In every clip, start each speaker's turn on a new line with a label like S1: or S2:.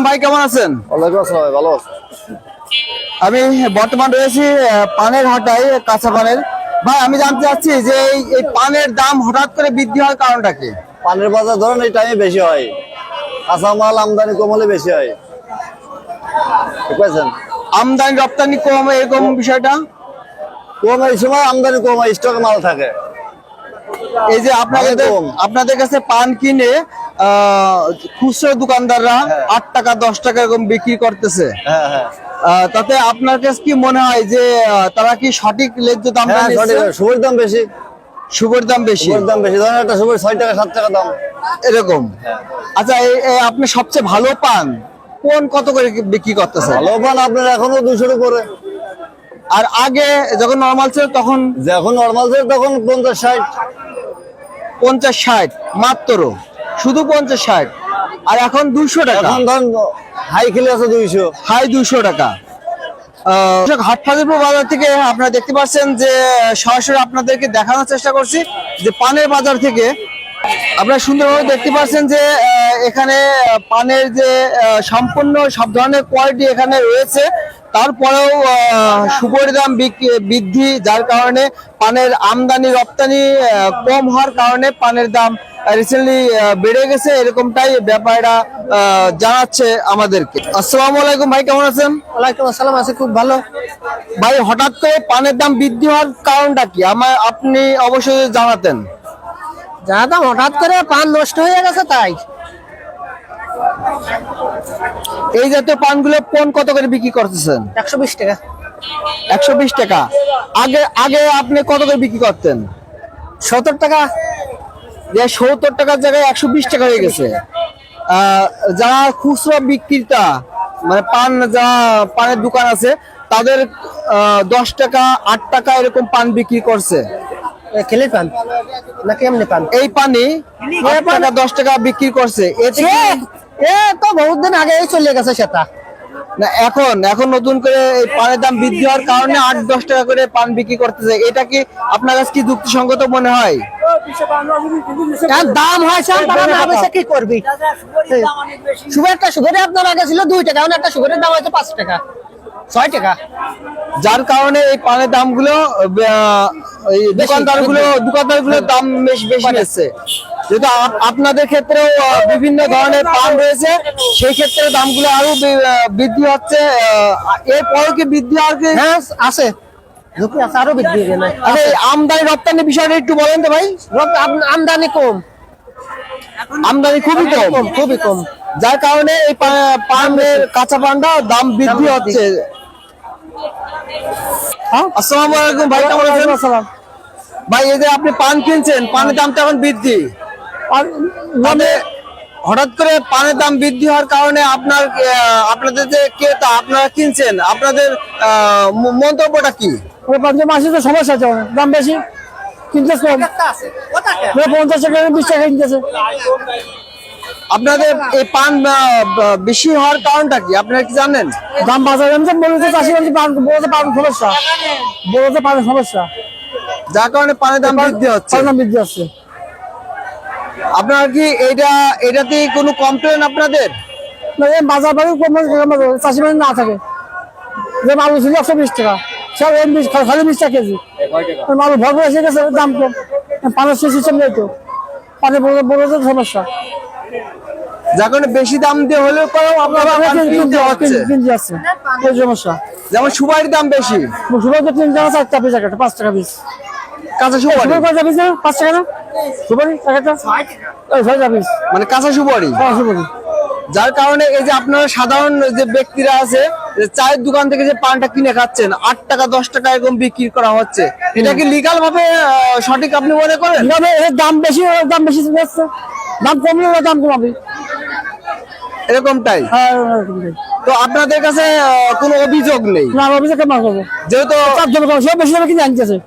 S1: আলাইকুম ভাই কেমন আছেন?
S2: ওয়ালাইকুম আসসালাম ভাই, ভালো আছি
S1: আমি বর্তমান রয়েছি পানের হাটায় কাঁচা পানের। ভাই আমি জানতে চাচ্ছি যে এই- পানের দাম হঠাৎ করে বৃদ্ধি হওয়ার কারণটা কি?
S2: পানের বাজার ধরেন এই টাইমে বেশি হয়। কাঁচামাল আমদানি কম হলে বেশি হয়। ঠিক
S1: আমদানি রপ্তানি কম এরকম বিষয়টা?
S2: কম এই সময় আমদানি কম হয় স্টকে মাল থাকে।
S1: এই যে আপনাদের আপনাদের কাছে পান কিনে খুচরো দোকানদাররা
S2: হ্যাঁ।
S1: আট টাকা দশ টাকা এরকম বিক্রি করতেছে।
S2: হ্যাঁ হ্যাঁ।
S1: তাতে আপনার কাছে কি মনে হয় যে তারা কি সঠিক দামটা
S2: হ্যাঁ শুভের দাম বেশি।
S1: শুভের দাম বেশি?
S2: দাম বেশি। ধরেন একটা শুভের ছয় টাকা সাত টাকা দাম।
S1: এরকম? আচ্ছা আপনি সবচেয়ে ভালো পান কোন কত করে বিক্রি করতেছেন?
S2: ভালো পান আপনার এখনও দুশোর উপরে।
S1: আর আগে যখন নর্মাল ছিল তখন?
S2: যখন নর্মাল ছিল তখন পঞ্চাশ ষাট।
S1: পঞ্চাশ ষাট মাত্র শুধু পঞ্চাশ ষাট। আর এখন দুশো টাকা।
S2: এখন ধরেন হাই খেলে আছে দুইশো।
S1: হাই দুশো টাকা। হাটফাজিপুর বাজার থেকে আপনারা দেখতে পাচ্ছেন যে সরাসরি আপনাদেরকে দেখানোর চেষ্টা করছি যে পানের বাজার থেকে আপনারা সুন্দরভাবে দেখতে পাচ্ছেন যে এখানে পানের যে সম্পূর্ণ সব ধরনের কোয়ালিটি এখানে রয়েছে। তারপরেও সুপরি দাম বৃদ্ধি যার কারণে পানের আমদানি রপ্তানি কম হওয়ার কারণে পানের দাম রিসেন্টলি বেড়ে গেছে এরকমটাই ব্যাপারটা জানাচ্ছে আমাদেরকে। আসসালামু আলাইকুম ভাই কেমন আছেন?
S3: ওয়ালাইকুম আসসালাম আছে খুব ভালো।
S1: ভাই হঠাৎ করে পানের দাম বৃদ্ধি হওয়ার কারণটা কি? আমার আপনি অবশ্যই জানাতেন।
S3: জানাতাম হঠাৎ করে পান নষ্ট হয়ে গেছে তাই।
S1: এই জাতীয় পানগুলো কোন কত করে বিক্রি করতেছেন?
S3: একশো বিশ টাকা।
S1: একশো বিশ টাকা। আগে আগে আপনি কত করে বিক্রি করতেন?
S3: সত্তর টাকা।
S1: যে সত্তর টাকার জায়গায় একশো বিশ টাকা হয়ে গেছে। যারা খুচরো বিক্রেতা মানে পান যারা পানের দোকান আছে তাদের দশ টাকা আট টাকা এরকম পান বিক্রি করছে।
S3: খেলে পান? নাকি এমনি পান?
S1: এই পানি? টাকা দশ টাকা বিক্রি করছে।
S3: এ তো বহুত দিন আগে চলে গেছে সেটা।
S1: না এখন এখন নতুন করে এই পানের দাম বৃদ্ধি হওয়ার কারণে আট দশ টাকা করে পান বিক্রি করতেছে। এটা কি আপনার কাছে কি যুক্তিসঙ্গত মনে হয়?
S3: দাম হয় তারা কি করবি? সুগারটা সুগারে আপনার আগে ছিল দুই টাকা এখন একটা সুগারের দাম হয়তো পাঁচ টাকা ছয় টাকা।
S1: যার কারণে এই পানের দামগুলো আহ, এই দোকানদারগুলো দোকানদারগুলোর দাম বেশ বেশি নিচ্ছে যেহেতু আপনাদের ক্ষেত্রেও বিভিন্ন ধরনের পান রয়েছে সেই ক্ষেত্রে দামগুলো আরও বৃদ্ধি হচ্ছে এরপরও কি বৃদ্ধি আর কি?
S3: হ্যাঁ আছে। আরও বৃদ্ধি
S1: আচ্ছা, এই আমদানি রপ্তানি বিষয়টা একটু বলেন তো ভাই।
S3: আমদানি কম।
S1: আমদানি খুবই কম।
S3: খুবই কম।
S1: যার কারণে এই পানের কাঁচা পানটা দাম বৃদ্ধি হচ্ছে। হ্যাঁ? আসসালামু আলাইকুম ভাই কেমন আছেন?
S3: আসসালাম।
S1: ভাই এই যে আপনি পান কিনছেন পানের দামটা এখন বৃদ্ধি। মানে হঠাৎ করে পানের দাম বৃদ্ধি হওয়ার কারণে আপনার আপনাদের যে ক্রেতা আপনারা কিনছেন। আপনাদের মন্তব্যটা কি?
S3: মাসের তো সমস্যা আছে অনেক। দাম বেশি কিনতে কম। ওই পঞ্চাশ টাকা বিশ টাকা কিনতেছে।
S1: আপনাদের এই পান বেশি হওয়ার কারণটা কি? আপনারা কি জানেন?
S3: দাম বাজার বলতে চাষি পান বলতে পান সমস্যা। বলতে পানের সমস্যা।
S1: যার কারণে পানের দাম বৃদ্ধি হচ্ছে।
S3: পান দাম বৃদ্ধি হচ্ছে।
S1: আপনার কি এটা এটাতে কোনো কমপ্লেন আপনাদের?
S3: না, এই বাজার বাড়ি কম চাষি মানে না থাকে। যে মাল ছিল একশো বিশ টাকা সব এম বিশ খালি বিশ টাকা কেজি। মাল ভরপুর এসে গেছে দাম কম। পানের সিস্টেম নেই তো। পানি বড় বড় সমস্যা।
S1: যার কারণে বেশি দাম দিয়ে হলেও পরেও আপনারা কিনতে
S3: যাচ্ছে। সমস্যা।
S1: যেমন সুপারির দাম বেশি।
S3: সুপার তো তিন টাকা চার টাকা পাঁচ টাকা পিস।
S1: কাঁচা সুপারি।
S3: সুপার কত পিস পাঁচ টাকা না? সুপারি একটা? ওই টাকা পিস
S1: মানে কাঁচা সুপারি?
S3: হ্যাঁ সুপারি।
S1: যার কারণে এই যে আপনারা সাধারণ যে ব্যক্তিরা আছে যে চায়ের দোকান থেকে যে পানটা কিনে খাচ্ছেন আট টাকা দশ টাকা এরকম বিক্রি করা হচ্ছে। এটা কি লিগাল ভাবে সঠিক আপনি মনে করেন?
S3: দাম বেশি দাম বেশি যাচ্ছে দাম কমলে দাম কমাবে।
S1: এরকমটাই?
S3: হ্যাঁ
S1: তো আপনাদের কাছে কোনো অভিযোগ নেই?
S3: না অফিসে কেমন করব?
S1: যেহেতু
S3: বেশি দামে কিনে আনতেছে।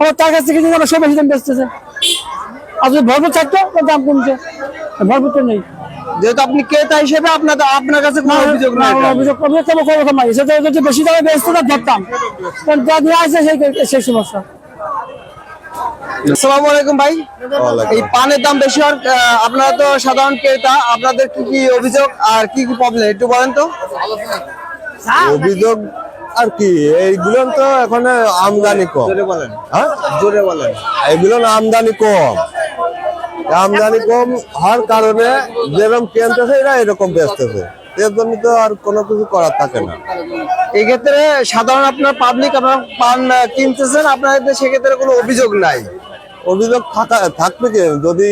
S3: আবার তার কাছ থেকে সব বেশি দাম বেচতেছে আর যদি ভরপুর থাকতো দাম কমছে। ভরপুর তো নেই।
S1: যেহেতু আপনি ক্রেতা হিসেবে আপনাদের আপনার কাছে কোনো অভিযোগ
S3: করবে কোনো নাই। সেটা যদি বেশি দামে বেচতো না ধরতাম। কারণ যা দিয়ে আসে সেই সেই সমস্যা।
S1: আসসালামু আলাইকুম ভাই। এই পানের দাম বেশি হওয়ার আপনারা তো সাধারণ ক্রেতা। আপনাদের কি কি অভিযোগ আর কি কি প্রবলেম একটু বলেন তো।
S4: অভিযোগ আর কি এইগুলো তো এখন আমদানি কম।
S1: জোরে বলেন।
S4: হ্যাঁ?
S1: জোরে বলেন।
S4: এগুলো আমদানি কম। আমদানি কম হওয়ার কারণে যেরকম কিনতেছে এরা এরকম বেচতেছে এর জন্য তো আর কোনো কিছু করার থাকে না।
S1: এক্ষেত্রে সাধারণ আপনার পাবলিক আপনার পান কিনতেছেন আপনাদের সেক্ষেত্রে কোনো অভিযোগ নাই।
S4: অভিযোগ থাকা থাকবে কি? যদি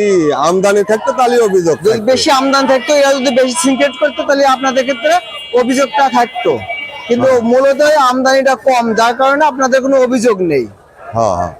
S4: আমদানি থাকতো তাহলে অভিযোগ
S1: যদি বেশি আমদানি থাকতো এরা যদি বেশি সিনক্রেট করতো তাহলে আপনাদের ক্ষেত্রে অভিযোগটা থাকতো। কিন্তু মূলত আমদানিটা কম যার কারণে আপনাদের কোনো অভিযোগ নেই।
S4: হ্যাঁ হ্যাঁ।